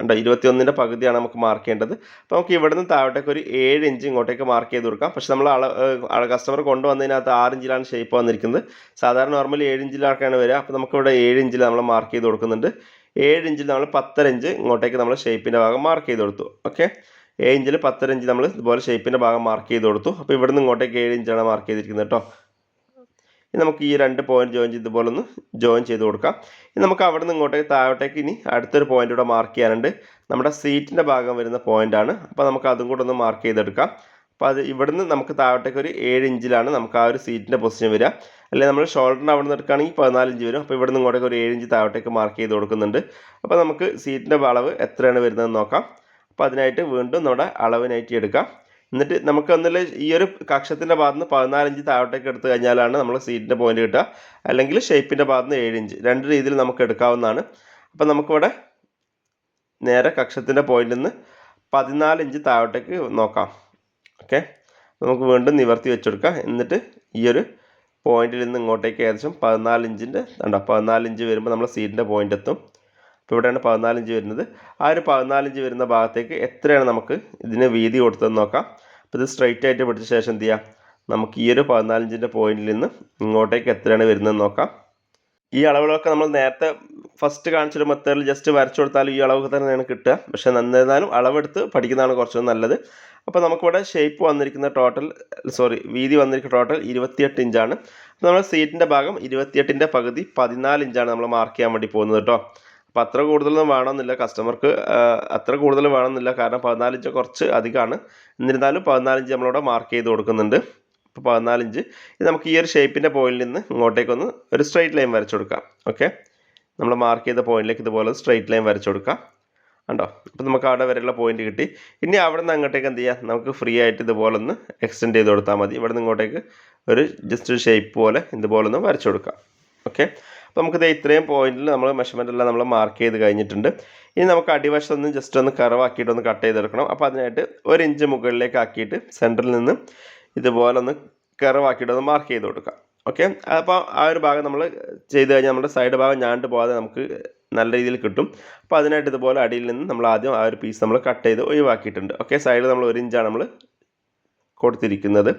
ഉണ്ടോ ഇരുപത്തിയൊന്നിന്റെ പകുതിയാണ് നമുക്ക് മാർക്ക് ചെയ്യേണ്ടത്. അപ്പോൾ നമുക്ക് ഇവിടുന്ന് താഴോട്ടേക്ക് ഒരു ഏഴ് ഇഞ്ച് ഇങ്ങോട്ടേക്ക് മാർക്ക് ചെയ്ത് കൊടുക്കാം. പക്ഷേ നമ്മൾ അള കസ്റ്റമർ കൊണ്ടുവന്നതിനകത്ത് ആറ് ഇഞ്ചിലാണ് ഷേപ്പ് വന്നിരിക്കുന്നത്. സാധാരണ നോർമലി ഏഴ് ഇഞ്ചിലാക്കാണ് വരിക. അപ്പോൾ നമുക്കിവിടെ ഏഴ് ഇഞ്ചിൽ നമ്മൾ മാർക്ക് ചെയ്ത് കൊടുക്കുന്നുണ്ട്. ഏഴ് ഇഞ്ചിൽ നമ്മൾ പത്തര ഇഞ്ച് ഇങ്ങോട്ടേക്ക് നമ്മൾ ഷേപ്പിന്റെ ഭാഗം മാർക്ക് ചെയ്ത് കൊടുത്തു. ഓക്കെ ഏഴ് ഇഞ്ചിൽ പത്തര ഇഞ്ച് നമ്മൾ ഇതുപോലെ ഷേപ്പിന്റെ ഭാഗം മാർക്ക് ചെയ്ത് കൊടുത്തു. അപ്പോൾ ഇവിടുന്ന് ഇങ്ങോട്ടേക്ക് ഏഴ് ഇഞ്ചാണ് മാർക്ക് ചെയ്തിരിക്കുന്നത് കേട്ടോ ഇനി നമുക്ക് ഈ രണ്ട് പോയിന്റ് ജോയിൻ ചെയ്ത് ഇതുപോലെ ഒന്ന് ജോയിൻ ചെയ്ത് കൊടുക്കാം. ഇനി നമുക്ക് അവിടെ നിന്ന് ഇങ്ങോട്ടേക്ക് താഴോട്ടേക്ക് ഇനി അടുത്തൊരു പോയിന്റ് കൂടെ മാർക്ക് ചെയ്യാനുണ്ട്. നമ്മുടെ സീറ്റിന്റെ ഭാഗം വരുന്ന പോയിന്റ് ആണ്. അപ്പോൾ നമുക്ക് അതും കൂടെ ഒന്ന് മാർക്ക് ചെയ്തെടുക്കാം. അപ്പോൾ അത് ഇവിടുന്ന് നമുക്ക് താഴോട്ടേക്ക് ഒരു ഏഴ് ഇഞ്ചിലാണ് നമുക്ക് ആ ഒരു സീറ്റിന്റെ പൊസിഷൻ വരിക. അല്ലെങ്കിൽ നമ്മൾ ഷോൾഡറിന്റെ അവിടെ നിന്ന് എടുക്കുകയാണെങ്കിൽ പതിനാല് ഇഞ്ച് വരും. അപ്പോൾ ഇവിടുന്ന് ഇങ്ങോട്ടേക്ക് ഒരു ഏഴ് ഇഞ്ച് താഴോട്ടേക്ക് മാർക്ക് ചെയ്ത് കൊടുക്കുന്നുണ്ട്. അപ്പോൾ നമുക്ക് സീറ്റിന്റെ അളവ് എത്രയാണ് വരുന്നതെന്ന് നോക്കാം. അപ്പോൾ അതിനായിട്ട് വീണ്ടും നമ്മുടെ അളവിനായിട്ട് എടുക്കാം. എന്നിട്ട് നമുക്ക് ഒന്നിൽ ഈ ഒരു കക്ഷത്തിന്റെ ഭാഗത്ത് നിന്ന് ഇഞ്ച് താഴോട്ടേക്ക് എടുത്തു കഴിഞ്ഞാലാണ് നമ്മൾ സീറ്റിന്റെ പോയിന്റ് കിട്ടുക. അല്ലെങ്കിൽ ഷേപ്പിന്റെ ഭാഗത്ത് നിന്ന് ഇഞ്ച്. രണ്ട് രീതിയിൽ നമുക്ക് എടുക്കാവുന്നതാണ്. അപ്പം നമുക്കിവിടെ നേരെ കക്ഷത്തിന്റെ പോയിന്റിൽ നിന്ന് പതിനാല് ഇഞ്ച് താഴോട്ടേക്ക് നോക്കാം. ഓക്കെ നമുക്ക് വീണ്ടും നിവർത്തി വെച്ചെടുക്കാം. എന്നിട്ട് ഈ ഒരു പോയിന്റിൽ നിന്ന് ഇങ്ങോട്ടേക്ക് ഏകദേശം പതിനാല് ഉണ്ടോ പതിനാല് ഇഞ്ച് വരുമ്പോൾ നമ്മൾ സീറ്റിന്റെ പോയിന്റ് എത്തും. അപ്പോൾ ഇവിടെയാണ് പതിനാല് ഇഞ്ച് വരുന്നത്. ആ ഒരു പതിനാല് ഇഞ്ച് വരുന്ന ഭാഗത്തേക്ക് എത്രയാണ് നമുക്ക് ഇതിന് വീതി കൊടുത്തതെന്ന് നോക്കാം. അപ്പോൾ ഇത് സ്ട്രൈറ്റ് ആയിട്ട് പിടിച്ച ശേഷം എന്ത് ചെയ്യാം? നമുക്ക് ഈ ഒരു പതിനാലിഞ്ചിന്റെ പോയിന്റിൽ നിന്ന് ഇങ്ങോട്ടേക്ക് എത്രയാണ് വരുന്നതെന്ന് നോക്കാം. ഈ അളവുകളൊക്കെ നമ്മൾ നേരത്തെ ഫസ്റ്റ് കാണിച്ചൊരു മെത്തേഡിൽ ജസ്റ്റ് വരച്ചു കൊടുത്താലും ഈ അളവൊക്കെ തന്നെയാണ് കിട്ടുക. പക്ഷേ നന്നായിരുന്നാലും അളവെടുത്ത് പഠിക്കുന്നതാണ് കുറച്ചും നല്ലത്. അപ്പോൾ നമുക്കിവിടെ ഷേപ്പ് വന്നിരിക്കുന്ന ടോട്ടൽ സോറി വീതി വന്നിരിക്കുന്ന ടോട്ടൽ ഇരുപത്തിയെട്ട് ഇഞ്ചാണ്. അപ്പോൾ നമ്മൾ സീറ്റിന്റെ ഭാഗം ഇരുപത്തിയെട്ടിന്റെ പകുതി പതിനാല് ഇഞ്ചാണ് നമ്മൾ മാർക്ക് ചെയ്യാൻ വേണ്ടി പോകുന്നത് കേട്ടോ. അപ്പോൾ അത്ര കൂടുതലൊന്നും വേണമെന്നില്ല. കസ്റ്റമർക്ക് അത്ര കൂടുതൽ വേണമെന്നില്ല. കാരണം പതിനാലിഞ്ച് കുറച്ച് അധികമാണ്. എന്നിരുന്നാലും പതിനാലിഞ്ച് നമ്മളിവിടെ മാർക്ക് ചെയ്ത് കൊടുക്കുന്നുണ്ട്. അപ്പോൾ പതിനാലിഞ്ച് ഇത് നമുക്ക് ഈ ഒരു ഷേപ്പിന്റെ പോയിന്റിൽ നിന്ന് ഇങ്ങോട്ടേക്കൊന്ന് ഒരു സ്ട്രൈറ്റ് ലൈൻ വരച്ചു കൊടുക്കാം. ഓക്കെ നമ്മൾ മാർക്ക് ചെയ്ത പോയിന്റിലേക്ക് ഇതുപോലെ സ്ട്രൈറ്റ് ലൈൻ വരച്ചു കൊടുക്കാം. കണ്ടോ? അപ്പോൾ നമുക്ക് അവിടെ വരെയുള്ള പോയിന്റ് കിട്ടി. ഇനി അവിടെ നിന്ന് അങ്ങോട്ടേക്ക് എന്ത് ചെയ്യാം? നമുക്ക് ഫ്രീ ആയിട്ട് ഇതുപോലെ ഒന്ന് എക്സ്റ്റെൻഡ് ചെയ്ത് കൊടുത്താൽ മതി. ഇവിടെ നിന്ന് ഇങ്ങോട്ടേക്ക് ഒരു ജസ്റ്റ് ഒരു ഷേപ്പ് പോലെ ഇതുപോലെ ഒന്ന് വരച്ചു കൊടുക്കാം. ഓക്കെ അപ്പോൾ നമുക്കിത് ഇത്രയും പോയിന്റിൽ നമ്മൾ മെഷർമെന്റ് എല്ലാം നമ്മൾ മാർക്ക് ചെയ്ത് കഴിഞ്ഞിട്ടുണ്ട്. ഇനി നമുക്ക് അടിവശം ഒന്ന് ജസ്റ്റ് ഒന്ന് കറവാക്കിയിട്ട് ഒന്ന് കട്ട് ചെയ്തെടുക്കണം. അപ്പോൾ അതിനായിട്ട് ഒരു ഇഞ്ച് മുകളിലേക്ക് ആക്കിയിട്ട് സെന്ററിൽ നിന്ന് ഇതുപോലെ ഒന്ന് കറവാക്കിയിട്ട് ഒന്ന് മാർക്ക് ചെയ്ത് കൊടുക്കാം. ഓക്കെ അപ്പോൾ ആ ഒരു ഭാഗം നമ്മൾ ചെയ്ത് കഴിഞ്ഞാൽ നമ്മുടെ സൈഡ് ഭാഗം ഞാണ്ട് പോകാതെ നമുക്ക് നല്ല രീതിയിൽ കിട്ടും. അപ്പോൾ അതിനായിട്ട് ഇതുപോലെ അടിയിൽ നിന്ന് നമ്മൾ ആദ്യം ആ ഒരു പീസ് നമ്മൾ കട്ട് ചെയ്ത് ഒഴിവാക്കിയിട്ടുണ്ട്. ഓക്കെ സൈഡിൽ നമ്മൾ ഒരു ഇഞ്ചാണ് നമ്മൾ കൊടുത്തിരിക്കുന്നത്.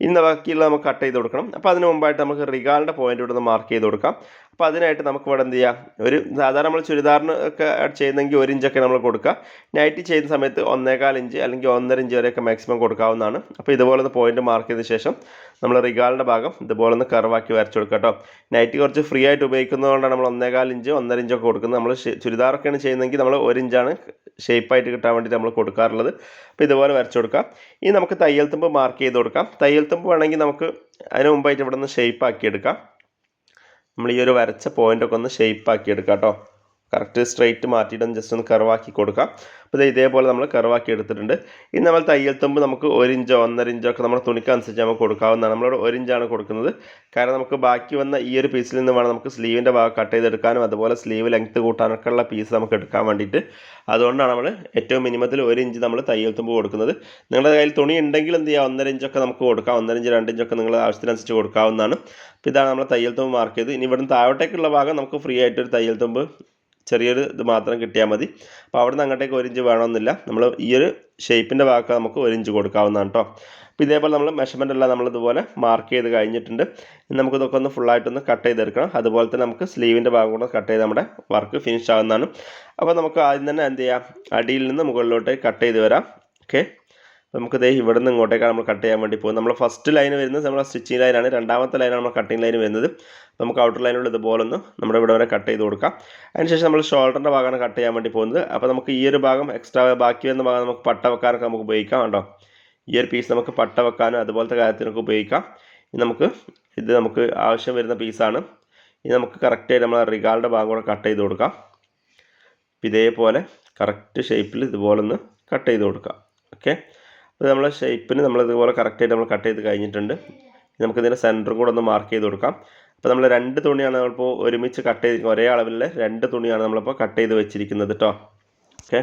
ഇന്ന് ബാക്കിയുള്ള നമുക്ക് കട്ട് ചെയ്ത് കൊടുക്കണം. അപ്പോൾ അതിന് മുമ്പായിട്ട് നമുക്ക് റിഗാളിന്റെ പോയിന്റ് ഇവിടെ നിന്ന് മാർക്ക് ചെയ്ത് കൊടുക്കാം. അപ്പോൾ അതിനായിട്ട് നമുക്ക് ഇവിടെ എന്ത് ചെയ്യാം? ഒരു സാധാരണ നമ്മൾ ചുരിദാറിന് ഒക്കെ ചെയ്യുന്നെങ്കിൽ ഒരു ഇഞ്ചൊക്കെ നമ്മൾ കൊടുക്കുക. നൈറ്റ് ചെയ്യുന്ന സമയത്ത് ഒന്നേകാൽ ഇഞ്ച് അല്ലെങ്കിൽ ഒന്നര ഇഞ്ച് വരെയൊക്കെ മാക്സിമം കൊടുക്കാവുന്നതാണ്. അപ്പോൾ ഇതുപോലെ ഒന്ന് പോയിന്റ് മാർക്ക് ചെയ്ത ശേഷം നമ്മൾ റിഗാളിന്റെ ഭാഗം ഇതുപോലെ ഒന്ന് കർവാക്കി വരച്ച് കൊടുക്കുക കേട്ടോ. നൈറ്റ് കുറച്ച് ഫ്രീ ആയിട്ട് ഉപയോഗിക്കുന്നതുകൊണ്ടാണ് നമ്മൾ ഒന്നേകാൽ ഇഞ്ച് ഒന്നര ഇഞ്ചൊക്കെ കൊടുക്കുന്നത്. നമ്മൾ ചുരിദാറൊക്കെയാണ് ചെയ്യുന്നതെങ്കിൽ നമ്മൾ ഒരു ഇഞ്ചാണ് ഷേപ്പായിട്ട് കിട്ടാൻ വേണ്ടിയിട്ട് നമ്മൾ കൊടുക്കാറുള്ളത്. അപ്പോൾ ഇതുപോലെ വരച്ചു കൊടുക്കാം. ഇനി നമുക്ക് തയ്യൽ തുമ്പ് മാർക്ക് ചെയ്ത് കൊടുക്കാം. തയ്യൽ തുമ്പ് വേണമെങ്കിൽ നമുക്ക് അതിന് മുമ്പായിട്ട് ഇവിടെ നിന്ന് ഷേപ്പ് ആക്കി എടുക്കാം നമ്മൾ ഈ ഒരു വരച്ച പോയിന്റൊക്കെ ഒന്ന് ഷേപ്പ് ആക്കി എടുക്കാം കേട്ടോ. കറക്റ്റ് സ്ട്രെയിറ്റ് മാറ്റിയിട്ട് ജസ്റ്റ് ഒന്ന് കർവാക്കി കൊടുക്കാം. അപ്പോൾ ഇത് ഇതേപോലെ നമ്മൾ കർവാക്കി എടുത്തിട്ടുണ്ട്. ഇനി നമ്മൾ തയ്യൽ തുമ്പ് നമുക്ക് ഒരു ഇഞ്ചോ ഒന്നര ഇഞ്ചോ ഒക്കെ നമ്മുടെ തുണിക്കനുസരിച്ച് നമുക്ക് കൊടുക്കാവുന്നതാണ്. നമ്മളിവിടെ ഒരു ഇഞ്ചാണ് കൊടുക്കുന്നത്. കാരണം നമുക്ക് ബാക്കി വന്ന ഈ ഒരു പീസിൽ നിന്ന് വേണം നമുക്ക് സ്ലീവിന്റെ ഭാഗം കട്ട് ചെയ്തെടുക്കാനും അതുപോലെ സ്ലീവ് ലെങ്ത്ത് കൂട്ടാനൊക്കെ ഉള്ള പീസ് നമുക്ക് എടുക്കാൻ വേണ്ടിയിട്ട്. അതുകൊണ്ടാണ് നമ്മൾ ഏറ്റവും മിനിമത്തിൽ ഒരു ഇഞ്ച് നമ്മൾ തയ്യൽ തുമ്പ് കൊടുക്കുന്നത്. നിങ്ങളുടെ കയ്യിൽ തുണി ഉണ്ടെങ്കിൽ എന്ത് ചെയ്യുക ഒന്നര ഇഞ്ചൊക്കെ നമുക്ക് കൊടുക്കാം. ഒന്നര ഇഞ്ച് രണ്ട് ഇഞ്ചൊക്കെ നിങ്ങൾ ആവശ്യത്തിനനുസരിച്ച് കൊടുക്കാവുന്നതാണ്. അപ്പോൾ ഇതാണ് നമ്മൾ തയ്യൽ തുമ്പ് മാർക്ക് ചെയ്ത് ഇനി ഇവിടുന്ന് താഴോട്ടേക്കുള്ള ഭാഗം നമുക്ക് ഫ്രീ ആയിട്ടൊരു തയ്യൽ തുമ്പ് ചെറിയൊരു ഇത് മാത്രം കിട്ടിയാൽ മതി. അപ്പോൾ അവിടെ അങ്ങോട്ടേക്ക് ഒരു ഇഞ്ച് വേണമെന്നില്ല. നമ്മൾ ഈ ഒരു ഷേപ്പിന്റെ ഭാഗത്ത് നമുക്ക് ഒരു ഇഞ്ച് കൊടുക്കാവുന്നതാണ് കേട്ടോ അപ്പോൾ ഇതേപോലെ നമ്മൾ മെഷർമെന്റ് എല്ലാം നമ്മളിതുപോലെ മാർക്ക് ചെയ്ത് കഴിഞ്ഞിട്ടുണ്ട്. നമുക്കിതൊക്കെ ഒന്ന് ഫുള്ളായിട്ടൊന്ന് കട്ട് ചെയ്തെടുക്കണം. അതുപോലെ തന്നെ നമുക്ക് സ്ലീവിന്റെ ഭാഗം കൂടെ കട്ട് ചെയ്ത് നമ്മുടെ വർക്ക് ഫിനിഷ് ആകുന്നതാണ് അപ്പോൾ നമുക്ക് ആദ്യം തന്നെ എന്ത് ചെയ്യാം? അടിയിൽ നിന്ന് മുകളിലോട്ട് കട്ട് ചെയ്ത് വരാം. ഓക്കെ നമുക്ക് ദേ ഇവിടെ നിന്ന് ഇങ്ങോട്ടേക്കാണ് നമ്മൾ കട്ട് ചെയ്യാൻ വേണ്ടി പോകുന്നത്. നമ്മൾ ഫസ്റ്റ് ലൈൻ വരുന്നത് നമ്മൾ സ്റ്റിച്ചിങ് ലൈനാണ് രണ്ടാമത്തെ ലൈനാണ് നമ്മൾ കട്ടിങ് ലൈൻ വരുന്നത്. നമുക്ക് ഔട്ടർ ലൈനിലുള്ള ഇതുപോലെ ഒന്ന് നമ്മുടെ ഇവിടെ വരെ കട്ട് ചെയ്ത് കൊടുക്കാം. അതിനുശേഷം നമ്മൾ ഷോൾഡറിന്റെ ഭാഗമാണ് കട്ട് ചെയ്യാൻ വേണ്ടി പോകുന്നത്. അപ്പോൾ നമുക്ക് ഈ ഒരു ഭാഗം എക്സ്ട്രാ ബാക്കി വരുന്ന ഭാഗം നമുക്ക് പട്ട വെക്കാനൊക്കെ നമുക്ക് ഉപയോഗിക്കാം കേട്ടോ. ഈ ഒരു പീസ് നമുക്ക് പട്ട വെക്കാനും അതുപോലത്തെ കാര്യത്തിനൊക്കെ ഉപയോഗിക്കാം. ഇനി നമുക്ക് ഇത് നമുക്ക് ആവശ്യം വരുന്ന പീസാണ് ഇനി നമുക്ക് കറക്റ്റായിട്ട് നമ്മൾ റിഗാളിന്റെ ഭാഗം കൂടെ കട്ട് ചെയ്ത് കൊടുക്കാം. ഇതേപോലെ കറക്റ്റ് ഷേപ്പിൽ ഇതുപോലെ ഒന്ന് കട്ട് ചെയ്ത് കൊടുക്കാം. ഓക്കെ അപ്പോൾ നമ്മളെ ഷേപ്പിന് നമ്മൾ ഇതുപോലെ കറക്റ്റായിട്ട് നമ്മൾ കട്ട് ചെയ്ത് കഴിഞ്ഞിട്ടുണ്ട്. നമുക്ക് ഇതിന്റെ സെന്ററും കൂടെ ഒന്ന് മാർക്ക് ചെയ്ത് കൊടുക്കാം. അപ്പോൾ നമ്മൾ രണ്ട് തുണിയാണ് നമ്മളിപ്പോൾ ഒരുമിച്ച് കട്ട് ചെയ്ത് ഒരേ അളവിലെ രണ്ട് തുണിയാണ് നമ്മളിപ്പോൾ കട്ട് ചെയ്ത് വെച്ചിരിക്കുന്നത് കേട്ടോ ഓക്കെ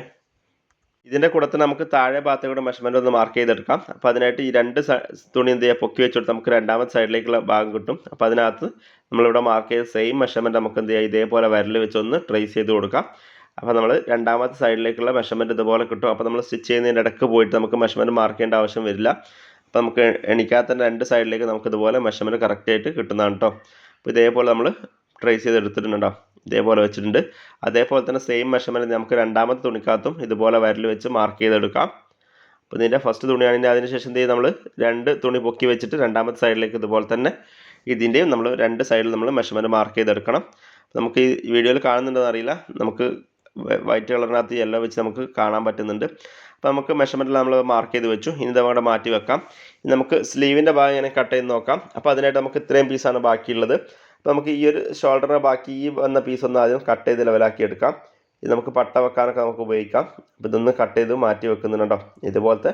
ഇതിന്റെ കൂടെ തന്നെ നമുക്ക് താഴെ ഭാഗത്തെ കൂടെ മെഷർമെന്റ് ഒന്ന് മാർക്ക് ചെയ്തെടുക്കാം. അപ്പോൾ അതിനായിട്ട് ഈ രണ്ട് തുണി എന്ത് ചെയ്യുക പൊക്കി വെച്ചിട്ട് നമുക്ക് രണ്ടാമത്തെ സൈഡിലേക്കുള്ള ഭാഗം കിട്ടും. അപ്പോൾ അതിനകത്ത് നമ്മളിവിടെ മാർക്ക് ചെയ്ത സെയിം മെഷർമെന്റ് നമുക്ക് എന്ത് ചെയ്യുക ഇതേപോലെ വരൽ വെച്ചൊന്ന് ട്രേസ് ചെയ്ത് കൊടുക്കാം. അപ്പോൾ നമ്മൾ രണ്ടാമത്തെ സൈഡിലേക്കുള്ള മെഷർമെന്റ് ഇതുപോലെ കിട്ടും. അപ്പോൾ നമ്മൾ സ്റ്റിച്ച് ചെയ്യുന്നതിന്റെ ഇടയ്ക്ക് പോയിട്ട് നമുക്ക് മെഷർമെന്റ് മാർക്ക് ചെയ്യേണ്ട ആവശ്യം വരില്ല. അപ്പോൾ നമുക്ക് എണിക്കാത്ത രണ്ട് സൈഡിലേക്ക് നമുക്ക് ഇതുപോലെ മെഷർമെന്റ് കറക്റ്റായിട്ട് കിട്ടുന്നതാണ് കേട്ടോ അപ്പോൾ ഇതേപോലെ നമ്മൾ ട്രേസ് ചെയ്ത് എടുത്തിട്ടുണ്ടോ? ഇതേപോലെ വെച്ചിട്ടുണ്ട്. അതേപോലെ തന്നെ സെയിം മെഷർമെന്റ് നമുക്ക് രണ്ടാമത്തെ തുണിക്കകത്തും ഇതുപോലെ വരൽ വെച്ച് മാർക്ക് ചെയ്തെടുക്കാം. അപ്പോൾ ഇതിന്റെ ഫസ്റ്റ് തുണിയാണെങ്കിൽ അതിന് ശേഷം എന്ത് ചെയ്യും? നമ്മൾ രണ്ട് തുണി പൊക്കി വെച്ചിട്ട് രണ്ടാമത്തെ സൈഡിലേക്ക് ഇതുപോലെ തന്നെ ഇതിന്റെയും നമ്മൾ രണ്ട് സൈഡിൽ നമ്മൾ മെഷർമെന്റ് മാർക്ക് ചെയ്തെടുക്കണം. നമുക്ക് ഈ വീഡിയോയിൽ കാണുന്നുണ്ടെന്ന് അറിയില്ല. നമുക്ക് വൈറ്റ് കളറിനകത്ത് യെല്ലോ വെച്ച് നമുക്ക് കാണാൻ പറ്റുന്നുണ്ട്. അപ്പോൾ നമുക്ക് മെഷർമെന്റിൽ നമ്മൾ മാർക്ക് ചെയ്ത് വെച്ചു. ഇനി ഇതവിടെ മാറ്റി വെക്കാം. ഇനി നമുക്ക് സ്ലീവിന്റെ ഭാഗം ഇങ്ങനെ കട്ട് ചെയ്ത് നോക്കാം. അപ്പോൾ അതിനായിട്ട് നമുക്ക് ഇത്രയും പീസാണ് ബാക്കിയുള്ളത്. അപ്പോൾ നമുക്ക് ഈ ഒരു ഷോൾഡറിന്റെ ബാക്കി ഈ വന്ന പീസ് ഒന്ന് ആദ്യം കട്ട് ചെയ്ത് ലെവലാക്കി എടുക്കാം. ഇത് നമുക്ക് പട്ട വെക്കാനൊക്കെ നമുക്ക് ഉപയോഗിക്കാം. അപ്പോൾ ഇതൊന്ന് കട്ട് ചെയ്ത് മാറ്റി വെക്കുന്നുണ്ടോ ഇതുപോലത്തെ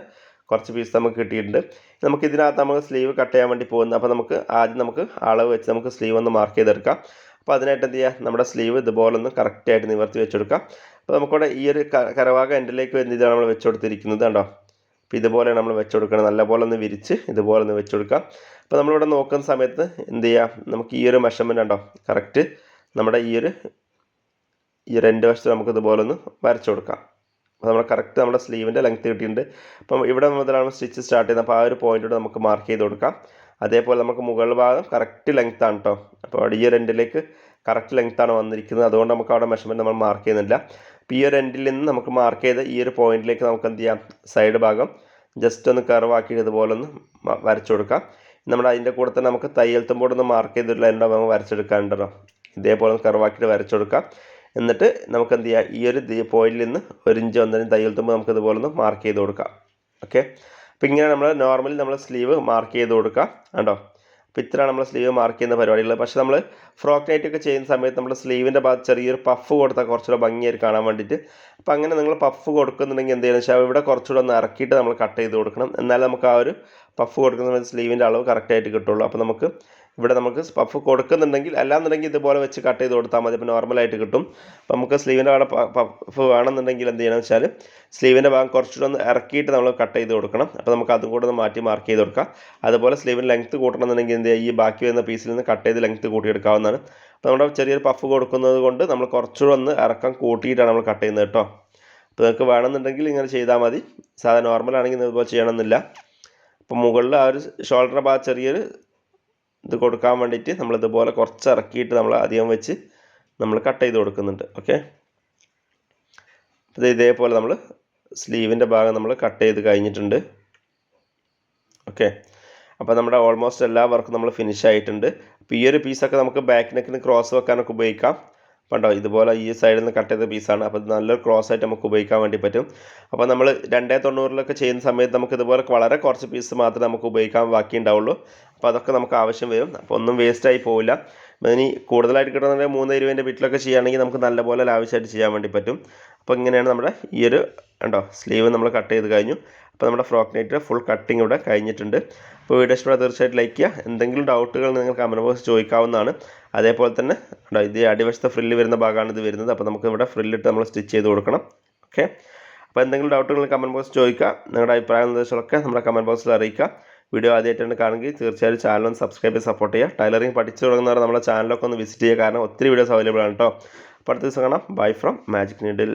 കുറച്ച് പീസ് നമുക്ക് കിട്ടിയിട്ടുണ്ട്. നമുക്ക് ഇതിനകത്ത് നമുക്ക് സ്ലീവ് കട്ട് ചെയ്യാൻ വേണ്ടി പോകുന്നത്. അപ്പോൾ നമുക്ക് ആദ്യം നമുക്ക് അളവ് വെച്ച് നമുക്ക് സ്ലീവ് ഒന്ന് മാർക്ക് ചെയ്തെടുക്കാം. അപ്പോൾ അതിനായിട്ട് എന്ത് ചെയ്യുക നമ്മുടെ സ്ലീവ് ഇതുപോലെ ഒന്ന് കറക്റ്റായിട്ട് നിവർത്തി വെച്ചെടുക്കാം. അപ്പോൾ നമുക്കിവിടെ ഈ ഒരു ക- കരവാക എൻഡിലേക്ക് വരുന്ന ഇതാണ് നമ്മൾ വെച്ച് കൊടുത്തിരിക്കുന്നത് കണ്ടോ? അപ്പോൾ ഇതുപോലെ നമ്മൾ വെച്ച് കൊടുക്കണം നല്ലപോലെ ഒന്ന് വിരിച്ച് ഇതുപോലെ ഒന്ന് വെച്ച് കൊടുക്കാം അപ്പോൾ നമ്മളിവിടെ നോക്കുന്ന സമയത്ത് എന്ത് ചെയ്യാം? നമുക്ക് ഈ ഒരു മെഷർമെന്റ് ഉണ്ടോ കറക്റ്റ് നമ്മുടെ ഈ ഒരു ഈ രണ്ട് വശത്ത് നമുക്ക് ഇതുപോലെ ഒന്ന് വരച്ചു കൊടുക്കാം. അപ്പോൾ നമ്മൾ കറക്റ്റ് നമ്മുടെ സ്ലീവിന്റെ ലെങ്ത് കിട്ടിയിട്ടുണ്ട്. അപ്പം ഇവിടെ മുതലാണ് സ്റ്റിച്ച് സ്റ്റാർട്ട് ചെയ്യുന്നത്. അപ്പോൾ ആ ഒരു പോയിന്റ് നമുക്ക് മാർക്ക് ചെയ്ത് കൊടുക്കാം. അതേപോലെ നമുക്ക് മുകൾ ഭാഗം കറക്റ്റ് ആണ് കേട്ടോ അപ്പോൾ അവിടെ ഈ ഒരു എൻഡിലേക്ക് കറക്റ്റ് ലെങ്ത് ആണ് വന്നിരിക്കുന്നത്. അതുകൊണ്ട് നമുക്ക് അവിടെ മെഷർമെന്റ് നമ്മൾ മാർക്ക് ചെയ്യുന്നില്ല. അപ്പോൾ ഈ ഒരു എൻഡിൽ നിന്ന് നമുക്ക് മാർക്ക് ചെയ്ത് ഈ ഒരു പോയിന്റിലേക്ക് നമുക്ക് എന്ത് ചെയ്യാം? സൈഡ് ഭാഗം ജസ്റ്റ് ഒന്ന് കർവ് ആക്കി ഇതുപോലെ ഒന്ന് വരച്ചു കൊടുക്കാം. നമ്മുടെ അതിന്റെ കൂടെ തന്നെ നമുക്ക് തയ്യൽ തുമ്പോട് ഒന്ന് മാർക്ക് ചെയ്തിട്ടുള്ള ലൈൻ നമുക്ക് വരച്ചെടുക്കാനുണ്ടല്ലോ ഇതേപോലെ ഒന്ന് കർവ് ആക്കിയിട്ട് വരച്ചു കൊടുക്കാം. എന്നിട്ട് നമുക്ക് എന്ത് ചെയ്യാം? ഈ ഒരു പോയിന്റിൽ നിന്ന് ഒരു ഇഞ്ച് ഒന്നര തയ്യൽ തുമ്പ് നമുക്ക് ഇതുപോലെ ഒന്ന് മാർക്ക് ചെയ്ത് കൊടുക്കാം. ഓക്കെ അപ്പോൾ ഇങ്ങനെ നമ്മൾ നോർമലി നമ്മൾ സ്ലീവ് മാർക്ക് ചെയ്ത് കൊടുക്കുക കണ്ടോ? അപ്പോൾ ഇത്രയാണ് നമ്മൾ സ്ലീവ് മാർക്ക് ചെയ്യുന്ന പരിപാടികൾ പക്ഷേ നമ്മൾ ഫ്രോക്ക് നൈറ്റ് ഒക്കെ ചെയ്യുന്ന സമയത്ത് നമ്മൾ സ്ലീവിന്റെ ഭാഗത്ത് ചെറിയൊരു പഫ് കൊടുത്താൽ കുറച്ചുകൂടെ ഭംഗിയായിട്ട് കാണാൻ വേണ്ടിയിട്ട്. അപ്പോൾ അങ്ങനെ നിങ്ങൾ പഫ് കൊടുക്കുന്നുണ്ടെങ്കിൽ എന്ത് വെച്ചാൽ ഇവിടെ കുറച്ചുകൂടെ ഒന്ന് ഇറക്കിയിട്ട് നമ്മൾ കട്ട് ചെയ്ത് കൊടുക്കണം. എന്നാലേ നമുക്ക് ആ ഒരു പഫ് കൊടുക്കുന്ന സ്ലീവിന്റെ അളവ് കറക്റ്റായിട്ട് കിട്ടുള്ളൂ. അപ്പോൾ നമുക്ക് ഇവിടെ നമുക്ക് പഫ് കൊടുക്കുന്നുണ്ടെങ്കിൽ അല്ലാന്നുണ്ടെങ്കിൽ ഇതുപോലെ വെച്ച് കട്ട് ചെയ്ത് കൊടുത്താൽ മതി. അപ്പോൾ നോർമലായിട്ട് കിട്ടും. അപ്പോൾ നമുക്ക് സ്ലീവിന്റെ അവിടെ പഫ് വേണമെന്നുണ്ടെങ്കിൽ എന്ത് ചെയ്യണമെന്ന് വെച്ചാൽ സ്ലീവിന്റെ ഭാഗം കുറച്ചുകൂടെ ഒന്ന് ഇറക്കിയിട്ട് നമ്മൾ കട്ട് ചെയ്ത് കൊടുക്കണം. അപ്പോൾ നമുക്ക് അതും കൂടെ ഒന്ന് മാറ്റി മാർക്ക് ചെയ്ത് കൊടുക്കാം. അതുപോലെ സ്ലീവിന്റെ ലെങ്ത്ത് കൂട്ടണമെന്നുണ്ടെങ്കിൽ എന്ത് ചെയ്യുക? ഈ ബാക്കി വരുന്ന പീസിൽ നിന്ന് കട്ട് ചെയ്ത് ലെങ്ത്ത് കൂട്ടിയെടുക്കാവുന്നതാണ്. അപ്പോൾ നമ്മുടെ ചെറിയൊരു പഫ് കൊടുക്കുന്നത് കൊണ്ട് നമ്മൾ കുറച്ചുകൂടെ ഒന്ന് ഇറക്കം കൂട്ടിയിട്ടാണ് നമ്മൾ കട്ട് ചെയ്യുന്നത് കേട്ടോ. അപ്പോൾ നിങ്ങൾക്ക് വേണമെന്നുണ്ടെങ്കിൽ ഇങ്ങനെ ചെയ്താൽ മതി. സാധാരണ നോർമൽ ആണെങ്കിൽ ഇതുപോലെ ചെയ്യണമെന്നില്ല. അപ്പോൾ മുകളിൽ ആ ഒരു ഷോൾഡറിന്റെ ഭാഗം ചെറിയൊരു ഇത് കൊടുക്കാൻ വേണ്ടിയിട്ട് നമ്മൾ ഇതുപോലെ കുറച്ച് ഇറക്കിയിട്ട് നമ്മൾ അധികം വെച്ച് നമ്മൾ കട്ട് ചെയ്ത് കൊടുക്കുന്നുണ്ട്. ഓക്കെ ഇത് ഇതേപോലെ നമ്മൾ സ്ലീവിന്റെ ഭാഗം നമ്മൾ കട്ട് ചെയ്ത് കഴിഞ്ഞിട്ടുണ്ട്. ഓക്കെ അപ്പോൾ നമ്മുടെ ഓൾമോസ്റ്റ് എല്ലാ വർക്കും നമ്മൾ ഫിനിഷ് ആയിട്ടുണ്ട്. അപ്പോൾ ഈ ഒരു പീസൊക്കെ നമുക്ക് ബാക്ക് നെക്കിന് ക്രോസ് വെക്കാനൊക്കെ ഉപയോഗിക്കാം. കണ്ടോ? ഇതുപോലെ ഈ സൈഡിൽ നിന്ന് കട്ട് ചെയ്ത പീസാണ് അപ്പോൾ നല്ലൊരു ക്രോസ് ആയിട്ട് നമുക്ക് ഉപയോഗിക്കാൻ വേണ്ടി പറ്റും. അപ്പോൾ നമ്മൾ രണ്ടേ തൊണ്ണൂറിലൊക്കെ ചെയ്യുന്ന സമയത്ത് നമുക്ക് ഇതുപോലെ വളരെ കുറച്ച് പീസ് മാത്രമേ നമുക്ക് ഉപയോഗിക്കാൻ ബാക്കി ഉണ്ടാവുള്ളൂ അപ്പോൾ അതൊക്കെ നമുക്ക് ആവശ്യം വരും. അപ്പോൾ ഒന്നും വേസ്റ്റ് ആയി പോവില്ല. ഇനി കൂടുതലായിട്ട് കിട്ടുന്നുണ്ടെങ്കിൽ മൂന്ന് ഇരുപതിന്റെ ബിറ്റിലൊക്കെ ചെയ്യുകയാണെങ്കിൽ നമുക്ക് നല്ലപോലെ ലാവശ്യമായിട്ട് ചെയ്യാൻ വേണ്ടി പറ്റും. അപ്പോൾ ഇങ്ങനെയാണ് നമ്മുടെ ഈ ഒരു ഉണ്ടോ സ്ലീവ് നമ്മൾ കട്ട് ചെയ്ത് കഴിഞ്ഞു. അപ്പോൾ നമ്മുടെ ഫ്രോക്ക് നൈറ്റ് ഫുൾ കട്ടിങ് ഇവിടെ കഴിഞ്ഞിട്ടുണ്ട്. അപ്പോൾ വീഡിയോ ഇഷ്ടം തീർച്ചയായിട്ടും ലൈക്ക് ചെയ്യുക. എന്തെങ്കിലും ഡൗട്ടുകൾ നിങ്ങൾ കമന്റ് ബോക്സ് ചോദിക്കാവുന്നതാണ്. അതേപോലെ തന്നെ ഉണ്ടോ ഇത് അടിവശത്തെ ഫ്രില്ല് വരുന്ന ഭാഗമാണ് ഇത് വരുന്നത്. അപ്പോൾ നമുക്ക് ഇവിടെ ഫ്രില്ലിട്ട് നമ്മൾ സ്റ്റിച്ച് ചെയ്ത് കൊടുക്കണം. ഓക്കെ അപ്പോൾ എന്തെങ്കിലും ഡൗട്ടുകൾ കമന്റ് ബോക്സ് ചോദിക്കുക. നിങ്ങളുടെ അഭിപ്രായ നിർദ്ദേശങ്ങളൊക്കെ നമ്മുടെ കമന്റ് ബോക്സിൽ അറിയിക്കുക. വീഡിയോ ആദ്യമായിട്ടാണ് കാണുമെങ്കിൽ തീർച്ചയായും ചാനൽ ഒന്ന് സബ്സ്ക്രൈബ് ചെയ്ത് സപ്പോർട്ട് ചെയ്യുക. ടൈലറിംഗ് പഠിച്ചു തുടങ്ങുന്നവർ നമ്മുടെ ചാനലൊക്കെ ഒന്ന് വിസിറ്റ് ചെയ്യുക. കാരണം ഒത്തിരി വീഡിയോസ് അവൈലബിൾ ആണ് കേട്ടോ അപ്പോൾ അടുത്ത ദിവസം കാണാം. Bye from magic needle